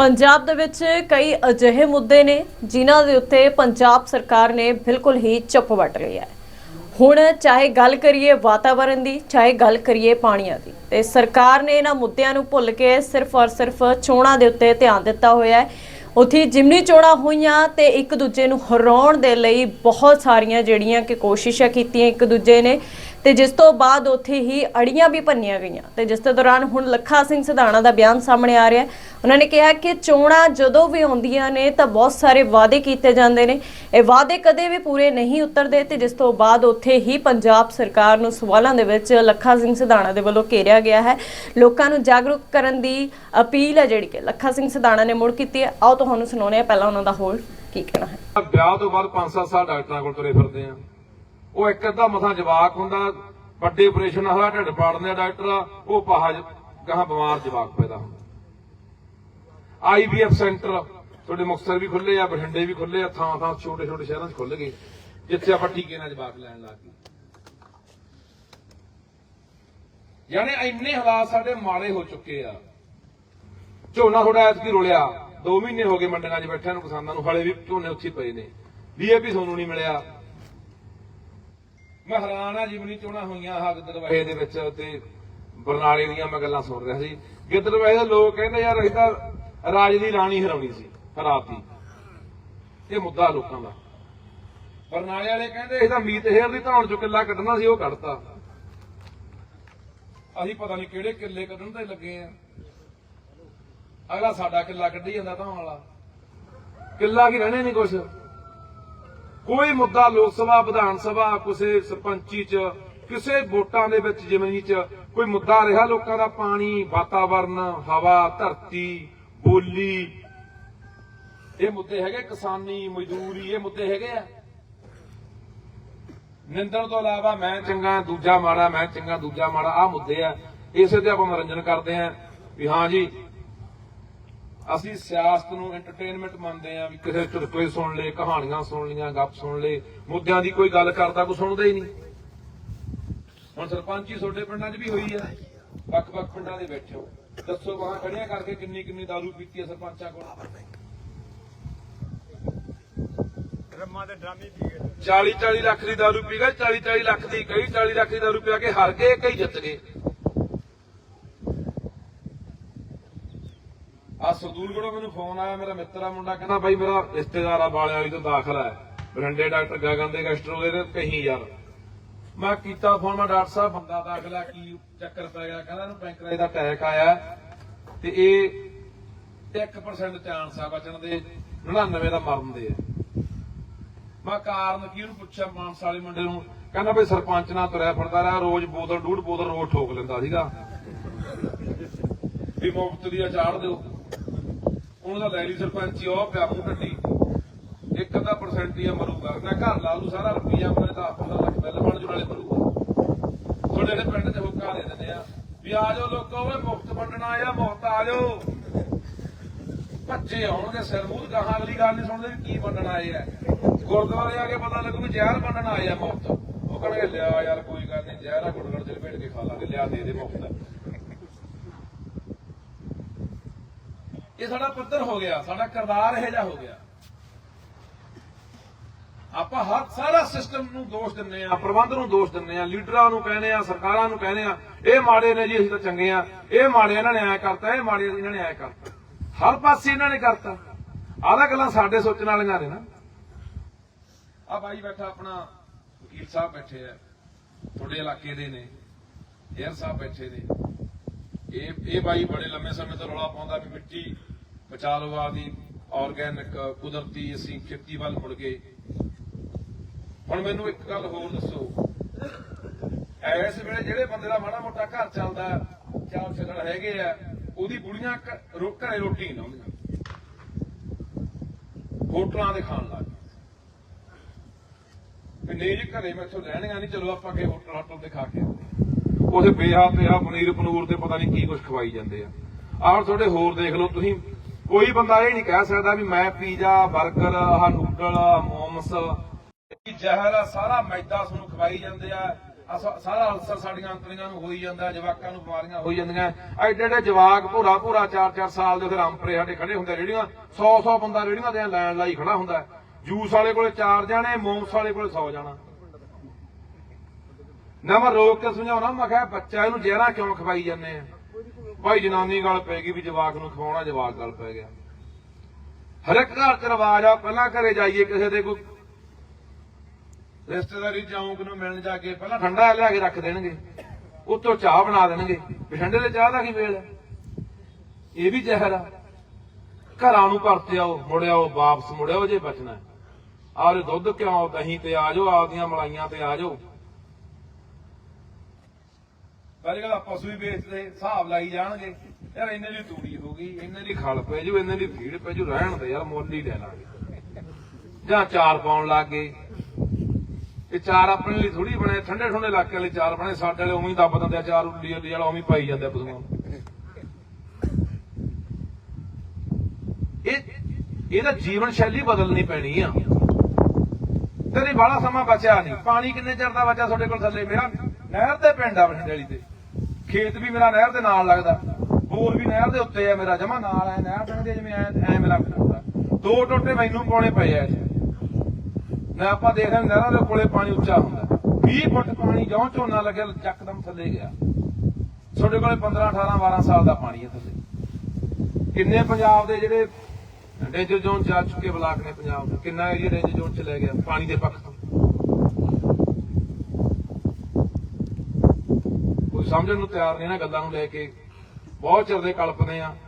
ਪੰਜਾਬ ਦੇ ਵਿੱਚ ਕਈ ਅਜਿਹੇ ਮੁੱਦੇ ਨੇ ਜਿਨ੍ਹਾਂ ਦੇ ਉੱਤੇ ਪੰਜਾਬ ਸਰਕਾਰ ਨੇ ਬਿਲਕੁਲ ਹੀ ਚੁੱਪ ਵੱਟ ਲਈ ਹੈ। ਹੁਣ ਚਾਹੇ ਗੱਲ ਕਰੀਏ ਵਾਤਾਵਰਣ ਦੀ, ਚਾਹੇ ਗੱਲ ਕਰੀਏ ਪਾਣੀਆਂ ਦੀ, ਤੇ ਸਰਕਾਰ ਨੇ ਇਹਨਾਂ ਮੁੱਦਿਆਂ ਨੂੰ ਭੁੱਲ ਕੇ ਸਿਰਫ ਔਰ ਸਿਰਫ ਚੋਣਾਂ ਦੇ ਉੱਤੇ ਧਿਆਨ ਦਿੱਤਾ ਹੋਇਆ ਹੈ। ਉੱਥੇ ਜਿਮਨੀ ਚੋਣਾਂ ਹੋਈਆਂ ਤੇ ਇੱਕ ਦੂਜੇ ਨੂੰ ਹਰਾਉਣ ਦੇ ਲਈ ਬਹੁਤ ਸਾਰੀਆਂ ਜਿਹੜੀਆਂ ਕਿ ਕੋਸ਼ਿਸ਼ਾਂ ਕੀਤੀਆਂ ਇੱਕ ਦੂਜੇ ਨੇ ਤੇ ਜਿਸ ਤੋਂ ਬਾਅਦ ਉੱਥੇ ਹੀ ਅੜੀਆਂ ਵੀ ਭੰਨੀਆਂ ਗਈਆਂ। ਤੇ ਜਿਸ ਦੇ ਦੌਰਾਨ ਹੁਣ ਲੱਖਾ ਸਿੰਘ ਸਿਧਾਣਾ ਦਾ ਬਿਆਨ ਸਾਹਮਣੇ ਆ ਰਿਹਾ ਹੈ। ਉਹਨਾਂ ਨੇ ਕਿਹਾ ਕਿ ਚੋਣਾਂ ਜਦੋਂ ਵੀ ਆਉਂਦੀਆਂ ਨੇ ਤਾਂ ਬਹੁਤ ਸਾਰੇ ਵਾਅਦੇ ਕੀਤੇ ਜਾਂਦੇ ਨੇ। ਇਹ ਵਾਅਦੇ ਕਦੇ ਵੀ ਪੂਰੇ ਨਹੀਂ ਉਤਰਦੇ ਤੇ ਜਿਸ ਤੋਂ ਬਾਅਦ ਉੱਥੇ ਹੀ ਪੰਜਾਬ ਸਰਕਾਰ ਨੂੰ ਸਵਾਲਾਂ ਦੇ ਵਿੱਚ ਲੱਖਾ ਸਿੰਘ ਸਿਧਾਣਾ ਦੇ ਵੱਲੋਂ ਘੇਰਿਆ ਗਿਆ ਹੈ। ਲੋਕਾਂ ਨੂੰ ਜਾਗਰੂਕ ਕਰਨ ਦੀ ਅਪੀਲ ਹੈ ਜਿਹੜੀ ਕਿ ਲੱਖਾ ਸਿੰਘ ਸਿਧਾਣਾ ਨੇ ਮੁੜ ਕੀਤੀ ਹੈ। ਆਓ ਤੁਹਾਨੂੰ ਸੁਣਾਉਂਦੇ ਆ ਪਹਿਲਾਂ ਉਹਨਾਂ ਦਾ ਹੋਰ ਕੀ ਕਹਿਣਾ ਹੈ। ਵਿਆਹ ਤੋਂ ਬਾਅਦ 5-7 ਸਾਲ ਡਾਕਟਰਾਂ ਕੋਲ ਤੁਰੇ ਫਿਰਦੇ ਆ। ਉਹ ਇੱਕ ਅੱਧਾ ਮਥਾਂ ਜਵਾਕ ਹੁੰਦਾ, ਵੱਡੇ ਆਪਰੇਸ਼ਨ ਹੋਇਆ ਢਿੱਡ ਪਾੜਦੇ ਆ ਉਹ ਪਾਹਾ ਗਾਹਾਂ ਬਿਮਾਰ ਜਵਾਕ ਪੈਦਾ ਹੁੰਦਾ। ਆਈਵੀਐਫ ਸੈਂਟਰ ਤੁਹਾਡੇ ਮੁਕਤਸਰ ਵੀ ਖੁੱਲੇ ਆ, ਬਠਿੰਡੇ ਵੀ ਖੁੱਲੇ ਆ, ਥਾਂ ਥਾਂ ਛੋਟੇ ਛੋਟੇ ਸ਼ਹਿਰਾਂ 'ਚ ਖੁੱਲ ਗਏ, ਜਿੱਥੇ ਆਪਾਂ ਟੀਕੇ ਨਾਲ ਜਵਾਕ ਲੈਣ ਲੱਗ ਗਏ। ਯਾਨੀ ਇੰਨੇ ਹਾਲਾਤ ਸਾਡੇ ਮਾੜੇ ਹੋ ਚੁੱਕੇ ਆ। ਝੋਨਾ ਥੋੜਾ ਐਤਕੀ ਰੁਲਿਆ 2 ਮਹੀਨੇ ਹੋ ਗਏ ਮੰਡੀਆਂ 'ਚ ਬੈਠਿਆਂ ਨੂੰ ਕਿਸਾਨਾਂ ਨੂੰ, ਹਲੇ ਵੀ ਝੋਨੇ ਉੱਥੇ ਪਏ ਨੇ। ਡੀਏਪੀ ਤੁਹਾਨੂੰ ਨਹੀਂ ਮਿਲਿਆ। ਮੈਂ ਹੈਰਾਨ ਆ ਜਿਵਨੀ ਚੋਣਾਂ ਹੋਈਆਂ ਆਹ ਗਿੱਦੜਵਾਹੇ ਦੇ ਵਿੱਚ ਤੇ ਬਰਨਾਲੇ ਦੀਆਂ ਮੈਂ ਗੱਲਾਂ ਸੁਣ ਰਿਹਾ ਸੀ। ਗਿੱਦੜਵਾਹੇ ਦੇ ਲੋਕ ਕਹਿੰਦੇ ਯਾਰ ਅਸੀਂ ਤਾਂ ਰਾਜ ਦੀ ਰਾਣੀ ਹਰਾਉਣੀ ਸੀ ਹਰਾਤੀ ਇਹ ਮੁੱਦਾ ਲੋਕਾਂ ਦਾ। ਬਰਨਾਲੇ ਵਾਲੇ ਕਹਿੰਦੇ ਅਸੀਂ ਮੀਤ ਹੇਰ ਦੀ ਧੌਣ ਚੋਂ ਕਿੱਲਾ ਕੱਢਣਾ ਸੀ, ਉਹ ਕੱਢਤਾ। ਅਸੀਂ ਪਤਾ ਨਹੀਂ ਕਿਹੜੇ ਕਿੱਲੇ ਕੱਢਣ ਤੇ ਲੱਗੇ ਆ। ਅਗਲਾ ਸਾਡਾ ਕਿੱਲਾ ਕੱਢੀ ਜਾਂਦਾ ਧੌਣ ਵਾਲਾ। ਕਿੱਲਾ ਕੀ ਰਹਿਣੇ ਨਹੀਂ ਕੁਛ। ਕੋਈ ਮੁੱਦਾ ਲੋਕ ਸਭਾ, ਵਿਧਾਨ ਸਭਾ, ਕਿਸੇ ਸਰਪੰਚੀ ਚ, ਕਿਸੇ ਵੋਟਾਂ ਦੇ ਵਿੱਚ ਜਿਵੇਂ ਚ, ਕੋਈ ਮੁੱਦਾ ਰਿਹਾ ਲੋਕਾਂ ਦਾ, ਪਾਣੀ, ਵਾਤਾਵਰਨ, ਹਵਾ, ਧਰਤੀ, ਬੋਲੀ। ਇਹ ਮੁੱਦੇ ਹੈਗੇ ਕਿਸਾਨੀ, ਮਜ਼ਦੂਰੀ, ਇਹ ਮੁੱਦੇ ਹੈਗੇ ਆ। ਨਿੰਦਣ ਤੋਂ ਇਲਾਵਾ ਮੈਂ ਚੰਗਾ, ਦੂਜਾ ਮਾੜਾ, ਮੈਂ ਚੰਗਾ, ਦੂਜਾ ਮਾੜਾ ਆ ਮੁੱਦੇ ਆ। ਇਸੇ ਤੇ ਆਪਾਂ ਮਨੋਰੰਜਨ ਕਰਦੇ ਆ ਵੀ ਹਾਂ ਜੀ ਅਸੀਂ ਸਿਆਸਤ ਨੂੰ ਐਂਟਰਟੇਨਮੈਂਟ ਮੰਨਦੇ ਆ ਵੀ ਕਿਸੇ ਚੁਟਕਲੇ ਸੁਣ ਲਏ ਕਹਾਣੀਆਂ ਸੁਣ ਲੀਆਂ ਗੱਪ ਸੁਣ ਲਏ ਮੁੱਦਿਆਂ ਦੀ ਕੋਈ ਗੱਲ ਕਰਦਾ ਕੋਈ ਸੁਣਦਾ ਹੀ ਨਹੀਂ। ਹੁਣ ਸਰਪੰਚੀ ਛੋਟੇ ਪਿੰਡਾਂ 'ਚ ਵੀ ਹੋਈ ਆ। ਵੱਖ-ਵੱਖ ਪਿੰਡਾਂ ਦੇ ਵਿੱਚ ਦੱਸੋ ਬਾਹਾਂ ਖੜੀਆਂ ਕਰਕੇ ਕਿੰਨੀ ਕਿੰਨੀ ਦਾਰੂ ਪੀਤੀ ਆ ਸਰਪੰਚਾਂ ਕੋਲ? ਰੰਮਾ ਦੇ ਡਰਾਮੇ ਪੀ ਗਏ। 40 40 ਲੱਖ ਦੀ ਦਾਰੂ ਪੀ ਗਏ 40 40 ਲੱਖ ਦੀ ਕਈ 40 ਲੱਖ ਦੀ ਦਾਰੂ ਪੀ ਕੇ ਹਾਰ ਗਏ ਕਈ ਜਿੱਤ ਗਏ। ਆ ਸਰਦੂਲਗੜੋਂ ਮੈਨੂੰ ਫੋਨ ਆਇਆ, ਮੇਰਾ ਮਿੱਤਰ ਆ, ਮੁੰਡਾ ਕਹਿੰਦਾ ਬਾਈ ਮੇਰਾ ਰਿਸ਼ਤੇਦਾਰ ਆ ਬਾਲੇ ਵਾਲੀ ਤੋਂ ਦਾਖਲ ਹੈ ਬਰੰਡੇ ਡਾਕਟਰ ਗਗਨ ਦੇ ਗੈਸਟਰ ਉਹਦੇ ਕਹੀ ਯਾਰ। ਮੈਂ ਕੀਤਾ ਫੋਨ, ਮੈਂ ਡਾਕਟਰ ਸਾਹਿਬ ਬੰਦਾ ਦਾਖਲ ਕੀ ਚੱਕਰ ਪੈ ਗਿਆ? ਕਹਿੰਦਾ ਇਹਨੂੰ ਪੈਂਕਰੇਜ ਦਾ ਅਟੈਕ ਆਇਆ। ਤੇ ਇਹ 1% ਚਾਂਸ ਆ ਬਚਣ ਦੇ 99 ਦਾ ਮਰਨ ਦੇ ਆ। ਮੈਂ ਕਾਰਨ ਕੀ ਉਹਨੂੰ ਪੁੱਛਿਆ, ਮਾਨਸ ਵਾਲੇ ਮੁੰਡੇ ਨੂੰ। ਕਹਿੰਦਾ ਬਈ ਸਰਪੰਚ ਨਾਲ ਤੁਰਿਆ ਫਿਰਦਾ ਰਿਹਾ, ਰੋਜ਼ ਬੋਤਲ, ਡੂਢ ਬੋਤਲ ਰੋਜ਼ ਠੋਕ ਲੈਂਦਾ ਸੀਗਾ। ਵੀ ਮੁਫਤ ਦੀ ਆ, ਚਾੜ ਦਿਓ। ਉਹਨਾਂ ਦਾ ਲੈ ਲਈ ਉਹ ਪਿਆ ਮੂੰਹ ਇੱਕ ਅੱਧਾ ਪਰਸੈਂਟ ਹੀ ਮਰੂਗਾ ਮੈਂ ਘਰ ਲਾ ਲੂ ਸਾਰਾ ਰੁਪਈਆ ਮੇਰੇ ਤਾਂ 10 ਲੱਖ ਬਿੱਲ ਬਣ ਜੂ ਨਾਲੇ ਮਰੂਗਾ। ਤੁਹਾਡੇ ਦੇ ਪਿੰਡ 'ਚ ਹੁੱਕਾ ਦੇ ਦਿੰਦੇ ਆ, ਵੀ ਆ ਜਾਓ ਲੋਕੋ, ਓਏ ਮੁਫਤ ਵੰਡਣਾ ਆ ਮੁਫਤ ਆ ਜਾਓ। ਭੱਜੇ ਆਉਣਗੇ ਸਿਰ ਮੂੰਹ, ਗਾਹਾਂ ਅਗਲੀ ਗੱਲ ਨਹੀਂ ਸੁਣਦੇ ਵੀ ਕੀ ਵੰਡਣ ਆਏ ਆ ਗੁਰਦੁਆਰੇ ਆ ਕੇ ਪਤਾ ਲੱਗੂ ਵੀ ਜ਼ਹਿਰ ਵੰਡਣ ਆਏ ਆ ਮੁਫਤ। ਉਹ ਕਹਿੰਦੇ ਲਿਆ ਯਾਰ, ਕੋਈ ਗੱਲ ਨਹੀਂ, ਜ਼ਹਿਰ ਆ, ਗੁੜਗੜ ਚ ਲਪੇਟ ਕੇ ਖਾ ਲਾਂਗੇ, ਲਿਆ ਦੇ ਦੇ ਮੁਫਤ। ਇਹ ਸਾਡਾ ਪੱਧਰ ਹੋ ਗਿਆ, ਸਾਡਾ ਕਿਰਦਾਰ ਇਹ ਜਿਹਾ ਹੋ ਗਿਆ। ਆਪਾਂ ਹਰ ਸਾਰਾ ਸਿਸਟਮ ਨੂੰ ਦੋਸ਼ ਦਿੰਨੇ ਆ ਪ੍ਰਬੰਧ ਨੂੰ ਦੋਸ਼ ਦਿੰਨੇ ਆ ਲੀਡਰਾਂ ਨੂੰ ਕਹਿੰਦੇ ਆ ਸਰਕਾਰਾਂ ਨੂੰ ਕਹਿੰਦੇ ਆ ਇਹ ਮਾੜੇ ਨੇ ਜੀ, ਅਸੀਂ ਤਾਂ ਚੰਗੇ ਆ ਇਹ ਮਾੜੇ ਇਹਨਾਂ ਨੇ ਐ ਕਰਤਾ, ਇਹ ਮਾੜੇ ਇਹਨਾਂ ਨੇ ਐ ਕਰਤਾ। ਹਰ ਪਾਸੇ ਇਹਨਾਂ ਨੇ ਕਰਤਾ। ਆਹ ਗੱਲਾਂ ਸਾਡੇ ਸੋਚਣ ਵਾਲੀਆਂ ਨੇ ਨਾ। ਆ ਬਾਈ ਬੈਠਾ ਆਪਣਾ ਵਕੀਲ ਸਾਹਿਬ ਬੈਠੇ ਆ, ਤੁਹਾਡੇ ਇਲਾਕੇ ਦੇ ਨੇ ਏਅਰ ਸਾਹਿਬ ਬੈਠੇ ਨੇ। ਇਹ ਇਹ ਬਾਈ ਬੜੇ ਲੰਮੇ ਸਮੇਂ ਤੋਂ ਰੌਲਾ ਪਾਉਂਦਾ ਵੀ ਮਿੱਟੀ ਬਚਾ ਲਓ ਆਪਦੀ ਆਰਗੈਨਿਕ ਕੁਦਰਤੀ ਅਸੀਂ ਖੇਤੀ ਵੱਲ ਮੁੜ ਗਏ ਹੁਣ ਮੈਨੂੰ ਇੱਕ ਗੱਲ ਹੋਰ ਦੱਸੋ। ਐਸ ਵੇਲੇ ਜਿਹੜੇ ਬੰਦੇ ਦਾ ਮਾੜਾ ਮੋਟਾ ਘਰ ਚੱਲਦਾ ਚਾਲ ਚੱਲਣ ਹੈਗੇ ਆ, ਉਹਦੀ ਬੁੜੀਆਂ ਘਰੇ ਰੋਟੀ ਨਹੀਂ ਲਾਉਂਦੀਆਂ। ਹੋਟਲਾਂ ਦੇ ਖਾਣ ਲੱਗ ਗਏ ਨਹੀਂ ਜੀ, ਘਰੇ ਮੈਥੋਂ ਲੈਣੀਆਂ ਨਹੀਂ, ਚਲੋ ਆਪਾਂ ਕੇ ਹੋਟਲ ਹੋਟਲ ਤੇ ਖਾ ਕੇ ਆਉਂਦੇ। ਹਾਂ। ਬੇਹਾ ਤੇ ਆ ਪਨੀਰ ਪਨੂਰ ਤੇ ਪਤਾ ਨਹੀਂ ਕੀ ਕੁਝ ਖਵਾਈ ਜਾਂਦੇ ਆ। ਆਹ ਤੁਹਾਡੇ ਹੋਰ ਦੇਖ ਲਓ, ਤੁਸੀਂ ਕੋਈ ਬੰਦਾ ਇਹ ਨਹੀਂ ਕਹਿ ਸਕਦਾ ਵੀ ਮੈਂ ਪੀਜ਼ਾ 버ਗਰ ਆਹ ਨੂਡਲ, ਮੋਮਸ ਜ਼ਹਿਰ ਆ ਸਾਰਾ ਮੈਦਾ ਤੁਹਾਨੂੰ ਖਵਾਈ ਜਾਂਦੇ ਆ। ਸਾਰਾ ਅਲਸਰ ਸਾਡੀਆਂ ਅੰਤਰੀਆਂ ਨੂੰ ਹੋਈ ਜਾਂਦਾ, ਜਵਾਕਾਂ ਨੂੰ ਬਿਮਾਰੀਆਂ ਹੋਈ ਜਾਂਦੀਆਂ। ਐਡੇ ਐਡੇ ਜਵਾਕ ਭੋਰਾ ਭੋਰਾ 4-4 ਸਾਲ ਦੇ ਫਿਰ ਅੰਪਰੇ ਸਾਡੇ ਖੜੇ ਹੁੰਦੇ ਰੇੜੀਆਂ 100-100 ਬੰਦਾ ਰੇੜੀਆਂ ਦੇ ਲਾਈਨ ਲਾਈ ਖੜਾ ਹੁੰਦਾ। ਜੂਸ ਵਾਲੇ ਕੋਲੇ 4 ਜਾਣੇ, ਮੋਮਸ ਵਾਲੇ ਕੋਲੇ 100 ਜਾਣਾ। ਨਾ ਮੈਂ ਰੋਕ ਕੇ ਸਮਝਾਉਣਾ, ਮੈਂ ਕਿਹਾ ਬੱਚਾ ਇਹਨੂੰ ਜਹਿਰਾ ਕਿਉਂ ਖਵਾਈ ਜਾਂਦੇ ਆ? ਭਾਈ ਜਨਾਨੀ ਗੱਲ ਪੈ ਗਈ ਵੀ ਜਵਾਕ ਨੂੰ ਖਵਾਉਣਾ ਜਵਾਕ ਗੱਲ ਪੈ ਗਿਆ। ਹਰ ਇੱਕ ਘਰ ਚ ਰਿਵਾਜ ਆ, ਪਹਿਲਾਂ ਘਰੇ ਜਾਈਏ ਕਿਸੇ ਦੇ ਕੋਈ ਰਿਸ਼ਤੇਦਾਰੀ ਚੌਂਕ ਨੂੰ ਮਿਲਣ ਜਾ ਕੇ ਪਹਿਲਾਂ ਠੰਡਾ ਲਿਆ ਕੇ ਰੱਖ ਦੇਣਗੇ, ਉੱਤੋਂ ਚਾਹ ਬਣਾ ਦੇਣਗੇ। ਵੀ ਠੰਡੇ ਦੇ ਚਾਹ ਦਾ ਕੀ ਵੇਲ ਹੈ ਇਹ ਵੀ ਜ਼ਹਿਰ ਆ। ਘਰਾਂ ਨੂੰ ਪਰਤੇ ਆਓ ਮੁੜਿਆਓ ਵਾਪਸ ਮੁੜਿਆਓ ਜੇ ਬਚਣਾ। ਆਰੇ ਦੁੱਧ ਕਿਉਂ ਦਹੀਂ ਤੇ ਆ ਜਾਓ, ਆਪਦੀਆਂ ਮਲਾਈਆਂ ਤੇ ਆ ਜਾਓ। ਪਹਿਲੇ ਕਹਿੰਦਾ ਪਸ਼ੂ ਹੀ ਵੇਚਦੇ ਹਿਸਾਬ ਲਾਈ ਜਾਣਗੇ, ਯਾਰ ਇੰਨੇ ਦੀ ਤੂੜੀ ਹੋ ਗਈ, ਇੰਨੇ ਦੀ ਖਲ ਪੈ ਜੂ, ਇੰਨੇ ਦੀ ਫੀਡ ਪੈ ਜੂ, ਰਹਿਣ ਦੇ ਯਾਰ, ਮੁੱਲ ਹੀ ਲੈ ਲਾਂਗੇ। ਜਾਂ ਚਾਰ ਪਾਉਣ ਲੱਗ ਗਏ। ਇਹ ਚਾਰ ਆਪਣੇ ਲਈ ਥੋੜੀ ਬਣੇ, ਠੰਡੇ ਠੰਡੇ ਇਲਾਕੇ ਲਈ ਚਾਰ ਬਣੇ, ਸਾਡੇ ਵਾਲੇ ਉਵੇਂ ਦੱਬ ਦਿੰਦੇ ਆ, ਚਾਰ ਉੱਲੀ ਉੱਲੀ ਵਾਲਾ ਉਵੇਂ ਪਾਈ ਜਾਂਦੇ ਆ ਪਸ਼ੂਆਂ ਨੂੰ। ਇਹ ਇਹਦਾ ਜੀਵਨ ਸ਼ੈਲੀ ਬਦਲਣੀ ਪੈਣੀ ਆ। ਤੇਰੀ ਬਾਲਾ ਸਮਾਂ ਬਚਿਆ ਨਹੀਂ। ਪਾਣੀ ਕਿੰਨੇ ਚਿਰ ਦਾ ਬਚਿਆ ਤੁਹਾਡੇ ਕੋਲ ਥੱਲੇ? ਮੇਰਾ ਨਹਿਰ ਤੇ ਪਿੰਡ ਆ ਬਠਿੰਡੇ ਵਾਲੀ ਤੇ। ਖੇਤ ਵੀ ਮੇਰਾ ਨਹਿਰ ਦੇ ਨਾਲ ਲੱਗਦਾ ਬੋਰ ਵੀ ਨਹਿਰ ਦੇ ਉੱਤੇ ਆ ਮੇਰਾ, ਜਮਾ ਨਾਲ ਐ, ਨਹਿਰ ਦੇ ਜਿਵੇਂ ਐ ਐ ਮੇਰਾ ਹੁੰਦਾ ਦੋ ਟੋਟੇ ਮੈਨੂੰ ਪਾਉਣੇ ਪਏ ਆ ਨਾ ਆਪਾਂ ਦੇਖਦੇ ਹਾਂ ਨਹਿਰਾਂ ਦੇ ਕੋਲੇ ਪਾਣੀ ਉੱਚਾ ਹੁੰਦਾ। 20 ਫੁੱਟ ਪਾਣੀ ਜਿਉਂ ਝੋਨਾ ਲੱਗਿਆ, ਚੱਕਦਮ ਥੱਲੇ ਗਿਆ। ਤੁਹਾਡੇ ਕੋਲੇ 15 18 12 ਸਾਲ ਦਾ ਪਾਣੀ ਹੈ ਥੱਲੇ। ਕਿੰਨੇ ਪੰਜਾਬ ਦੇ ਜਿਹੜੇ ਡੇਂਜਰ ਜ਼ੋਨ ਜਾ ਚੁੱਕੇ ਬਲਾਕ ਨੇ ਪੰਜਾਬ ਦੇ, ਕਿੰਨਾ ਏਰੀਆ ਡੇਂਜਰ ਜ਼ੋਨ ਚ ਲੈ ਗਿਆ, ਪਾਣੀ ਦੇ ਪੱਖ ਤੋਂ। ਕੋਈ ਸਮਝਣ ਨੂੰ ਤਿਆਰ ਨਹੀਂ ਇਹਨਾਂ ਗੱਲਾਂ ਨੂੰ ਲੈ ਕੇ। ਬਹੁਤ ਚਿਰ ਦੇ ਕਲਪਦੇ ਆ।